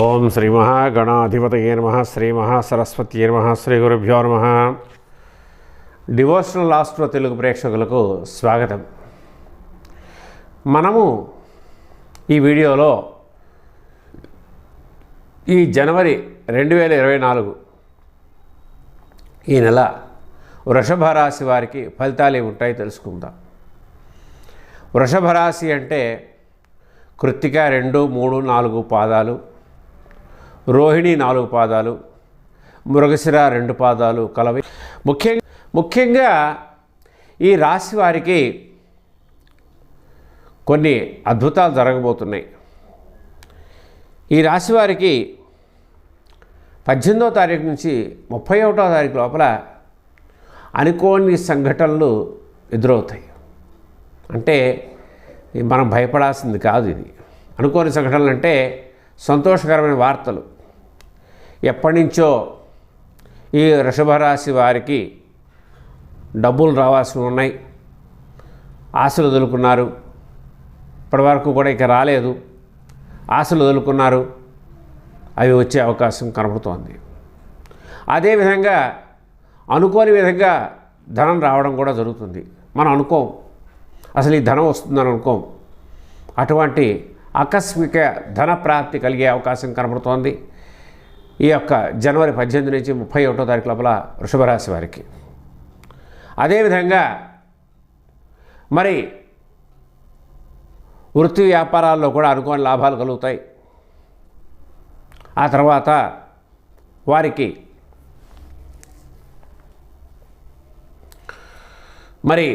ఓం శ్రీ మహాగణాధిపతయే నమ శ్రీ మహాసరస్వతి నమ శ్రీ గురుభ్యో నమ. డివోషనల్ లాస్ట్లో తెలుగు ప్రేక్షకులకు స్వాగతం. మనము ఈ వీడియోలో ఈ జనవరి రెండు వేల ఇరవై నాలుగు ఈ నెల వృషభ రాశి వారికి ఫలితాలు ఏమి ఉంటాయో తెలుసుకుందాం. వృషభ రాశి అంటే కృత్తిక రెండు మూడు నాలుగు పాదాలు రోహిణి నాలుగు పాదాలు మృగశిర రెండు పాదాలు కలవి. ముఖ్యంగా ముఖ్యంగా ఈ రాశి వారికి కొన్ని అద్భుతాలు జరగబోతున్నాయి. ఈ రాశి వారికి పద్దెనిమిదవ తారీఖు నుంచి ముప్పై ఒకటో తారీఖు లోపల అనుకోని సంఘటనలు ఎదురవుతాయి. అంటే మనం భయపడాల్సింది కాదు ఇది. అనుకోని సంఘటనలు అంటే సంతోషకరమైన వార్తలు. ఎప్పటినుంచో ఈ వృషభరాశి వారికి డబ్బులు రావాల్సి ఉన్నాయి. ఆశలు వదులుకున్నారు. ఇప్పటివరకు కూడా ఇక రాలేదు. ఆశలు వదులుకున్నారు. అవి వచ్చే అవకాశం కనబడుతోంది. అదేవిధంగా అనుకోని విధంగా ధనం రావడం కూడా జరుగుతుంది. మనం అనుకోం. అసలు ఈ ధనం వస్తుందని అనుకోం. అటువంటి ఆకస్మిక ధన ప్రాప్తి కలిగే అవకాశం కనబడుతోంది. ఈ యొక్క జనవరి పద్దెనిమిది నుంచి ముప్పై ఒకటో తారీఖు లోపల వృషభరాశి వారికి. అదేవిధంగా మరి వృత్తి వ్యాపారాల్లో కూడా అనుకోని లాభాలు కలుగుతాయి. ఆ తర్వాత వారికి మరి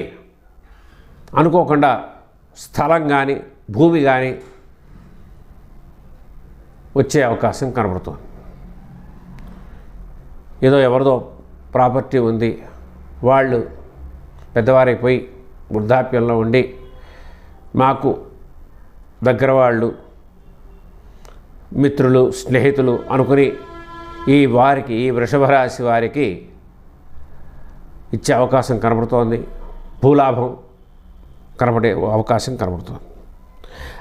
అనుకోకుండా స్థలం కానీ భూమి కానీ వచ్చే అవకాశం కనబడుతుంది. ఏదో ఎవరిదో ప్రాపర్టీ ఉంది. వాళ్ళు పెద్దవారైపోయి వృద్ధాప్యంలో ఉండి మాకు దగ్గర వాళ్ళు మిత్రులు స్నేహితులు అనుకుని ఈ వారికి ఈ వృషభ రాశి వారికి ఇచ్చే అవకాశం కనబడుతోంది. భూలాభం కనబడే అవకాశం కనబడుతుంది.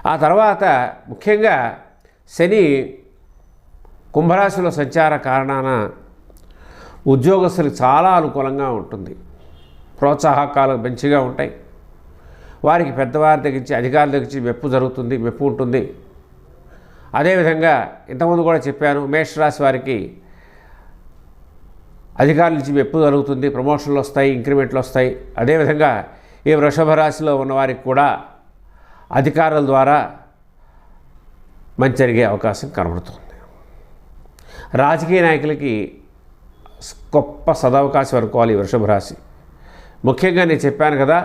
ఆ తర్వాత ముఖ్యంగా శని కుంభరాశిలో సంచార కారణాన ఉద్యోగస్తులకు చాలా అనుకూలంగా ఉంటుంది. ప్రోత్సాహకాలు మంచిగా ఉంటాయి. వారికి పెద్దవారి దగ్గరించి అధికారుల దగ్గరించి మెప్పు జరుగుతుంది మెప్పు ఉంటుంది. అదేవిధంగా ఇంతకుముందు కూడా చెప్పాను మేషరాశి వారికి అధికారుల నుంచి మెప్పు జరుగుతుంది ప్రమోషన్లు వస్తాయి ఇంక్రిమెంట్లు వస్తాయి. అదేవిధంగా ఈ వృషభ రాశిలో ఉన్నవారికి కూడా అధికారుల ద్వారా మంచి జరిగే అవకాశం కనబడుతుంది. రాజకీయ నాయకులకి గొప్ప సదవకాశం అనుకోవాలి ఈ వృషభ రాశి. ముఖ్యంగా నేను చెప్పాను కదా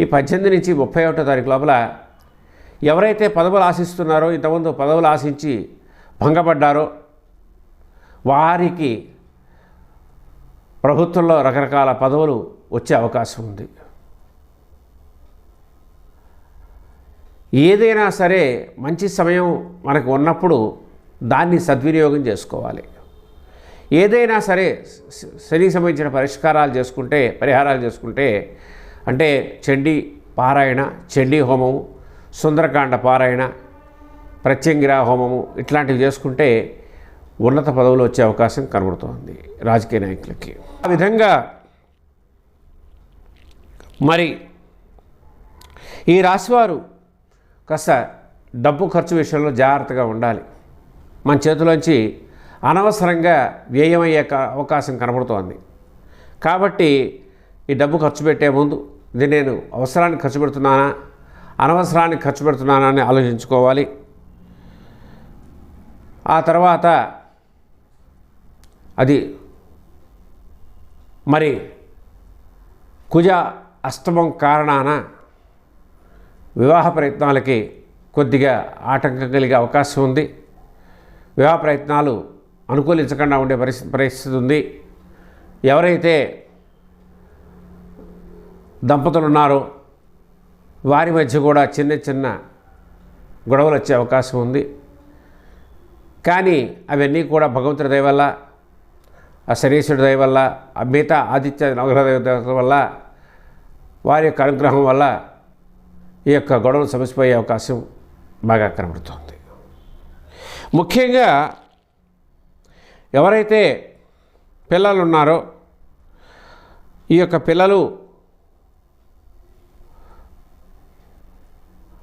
ఈ పద్దెనిమిది నుంచి ముప్పై ఒకటో తారీఖు లోపల ఎవరైతే పదవులు ఆశిస్తున్నారో ఇంతకుముందు పదవులు ఆశించి భంగపడ్డారో వారికి ప్రభుత్వంలో రకరకాల పదవులు వచ్చే అవకాశం ఉంది. ఏదైనా సరే మంచి సమయం మనకు ఉన్నప్పుడు దాన్ని సద్వినియోగం చేసుకోవాలి. ఏదైనా సరే శని శనికి సంబంధించిన పరిష్కారాలు చేసుకుంటే పరిహారాలు చేసుకుంటే అంటే చండీ పారాయణ చండీ హోమము సుందరకాండ పారాయణ ప్రత్యంగిరా హోమము ఇట్లాంటివి చేసుకుంటే ఉన్నత పదవులు వచ్చే అవకాశం కనబడుతోంది రాజకీయ నాయకులకి. ఆ విధంగా మరి ఈ రాశివారు కాస్త డబ్బు ఖర్చు విషయంలో జాగ్రత్తగా ఉండాలి. మన చేతిలోంచి అనవసరంగా వ్యయమయ్యే అవకాశం కనబడుతోంది. కాబట్టి ఈ డబ్బు ఖర్చు పెట్టే ముందు ఇది నేను అవసరానికి ఖర్చు పెడుతున్నానా అనవసరానికి ఖర్చు పెడుతున్నానా అని ఆలోచించుకోవాలి. ఆ తర్వాత అది మరి కుజ అష్టమం కారణాన వివాహ ప్రయత్నాలకి కొద్దిగా ఆటంకం కలిగే అవకాశం ఉంది. వివాహ ప్రయత్నాలు అనుకూలించకుండా ఉండే పరిస్థితి పరిస్థితి ఉంది. ఎవరైతే దంపతులు ఉన్నారో వారి మధ్య కూడా చిన్న చిన్న గొడవలు వచ్చే అవకాశం ఉంది. కానీ అవన్నీ కూడా భగవంతుడి దయ వల్ల ఆ శనీశ్వరుడి దయ వల్ల ఆ మిగతా ఆదిత్య నవగ్రహ దేవతల వల్ల వారి యొక్క అనుగ్రహం వల్ల ఈ యొక్క గొడవలు సమసిపోయే అవకాశం బాగా కనబడుతోంది. ముఖ్యంగా ఎవరైతే పిల్లలు ఉన్నారో ఈ యొక్క పిల్లలు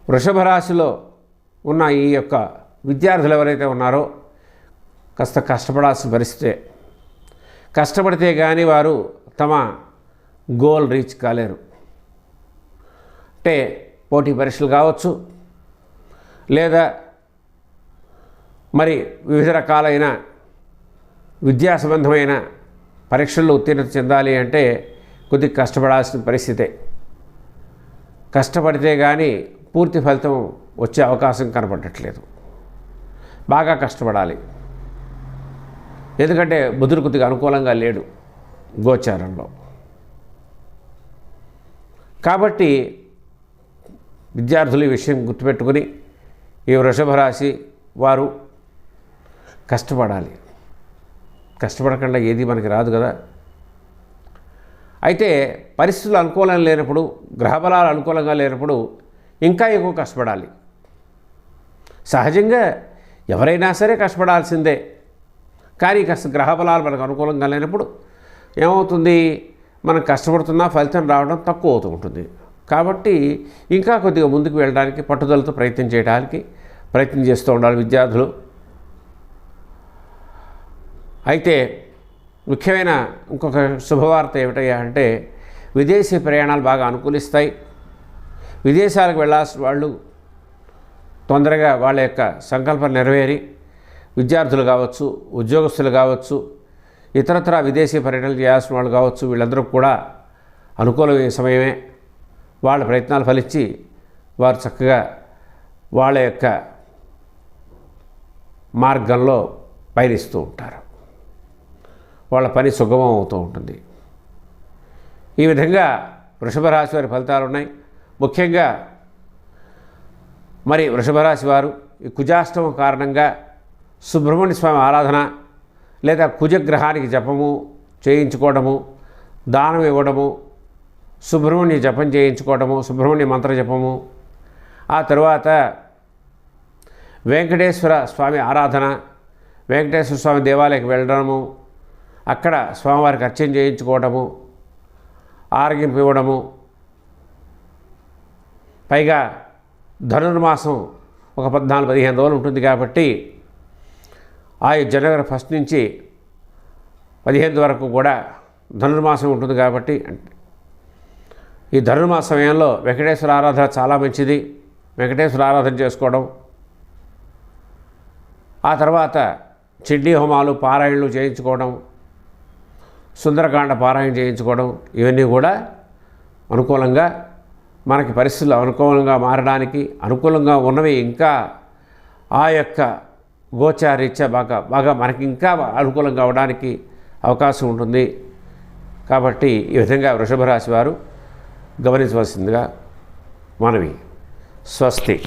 వృషభ రాశిలో ఉన్న ఈ యొక్క విద్యార్థులు ఎవరైతే ఉన్నారో కాస్త కష్టపడాల్సిన పరిస్థితే కష్టపడితే కానీ వారు తమ గోల్ రీచ్ కాలేరు. అంటే పోటీ పరీక్షలు కావచ్చు లేదా మరి వివిధ రకాలైన విద్యా సంబంధమైన పరీక్షల్లో ఉత్తీర్ణత చెందాలి అంటే కొద్దిగా కష్టపడాల్సిన పరిస్థితే. కష్టపడితే కానీ పూర్తి ఫలితం వచ్చే అవకాశం కనపడట్లేదు బాగా కష్టపడాలి. ఎందుకంటే బుధుడు కొద్దిగా అనుకూలంగా లేడు గోచారంలో. కాబట్టి విద్యార్థులు ఈ విషయం గుర్తుపెట్టుకుని ఈ వృషభ రాశి వారు కష్టపడాలి. కష్టపడకుండా ఏది మనకి రాదు కదా. అయితే పరిస్థితులు అనుకూలం లేనప్పుడు గ్రహబలాలు అనుకూలంగా లేనప్పుడు ఇంకా ఎక్కువ కష్టపడాలి. సహజంగా ఎవరైనా సరే కష్టపడాల్సిందే. కానీ కష్ట గ్రహబలాలు మనకు అనుకూలంగా లేనప్పుడు ఏమవుతుంది? మనం కష్టపడుతున్నా ఫలితం రావడం తక్కువ అవుతూ ఉంటుంది. కాబట్టి ఇంకా కొద్దిగా ముందుకు వెళ్ళడానికి పట్టుదలతో ప్రయత్నం చేయడానికి ప్రయత్నం చేస్తూ ఉండాలి విద్యార్థులు. అయితే ముఖ్యమైన ఇంకొక శుభవార్త ఏమిటయ్యా అంటే విదేశీ ప్రయాణాలు బాగా అనుకూలిస్తాయి. విదేశాలకు వెళ్ళాల్సిన వాళ్ళు తొందరగా వాళ్ళ యొక్క సంకల్పం నెరవేరి విద్యార్థులు కావచ్చు ఉద్యోగస్తులు కావచ్చు ఇతరత్ర విదేశీ పర్యటనలు చేయాల్సిన వాళ్ళు కావచ్చు వీళ్ళందరూ కూడా అనుకూలమైన సమయమే. వాళ్ళ ప్రయత్నాలు ఫలించి వారు చక్కగా వాళ్ళ యొక్క మార్గంలో పయనిస్తూ ఉంటారు. వాళ్ళ పని సుగమం అవుతూ ఉంటుంది. ఈ విధంగా వృషభ రాశి వారి ఫలితాలు ఉన్నాయి. ముఖ్యంగా మరి వృషభ రాశి వారు ఈ కుజాష్టమం కారణంగా సుబ్రహ్మణ్య స్వామి ఆరాధన లేదా కుజగ్రహానికి జపము చేయించుకోవడము దానం ఇవ్వడము సుబ్రహ్మణ్య జపం చేయించుకోవడము సుబ్రహ్మణ్య మంత్ర జపము ఆ తరువాత వెంకటేశ్వర స్వామి ఆరాధన వెంకటేశ్వర స్వామి దేవాలయకి వెళ్ళడము అక్కడ స్వామివారికి అర్చన చేయించుకోవడము ఆరగింపు ఇవ్వడము పైగా ధనుర్మాసం ఒక పద్నాలుగు పదిహేను రోజులు ఉంటుంది కాబట్టి ఆ జనవరి ఫస్ట్ నుంచి పదిహేను వరకు కూడా ధనుర్మాసం ఉంటుంది కాబట్టి ఈ ధనుర్మాస సమయంలో వెంకటేశ్వర ఆరాధన చాలా మంచిది. వెంకటేశ్వర ఆరాధన చేసుకోవడం ఆ తర్వాత చిడ్డీ హోమాలు పారాయణలు చేయించుకోవడం సుందరకాండ పారాయణ చేయించుకోవడం ఇవన్నీ కూడా అనుకూలంగా మనకి పరిస్థితులు అనుకూలంగా మారడానికి అనుకూలంగా ఉన్నవి ఇంకా ఆ యొక్క గోచారీత్యా బాగా బాగా మనకి ఇంకా అనుకూలంగా అవడానికి అవకాశం ఉంటుంది. కాబట్టి ఈ విధంగా వృషభ రాశి వారు గమనించవలసిందిగా మనవి. స్వస్తి.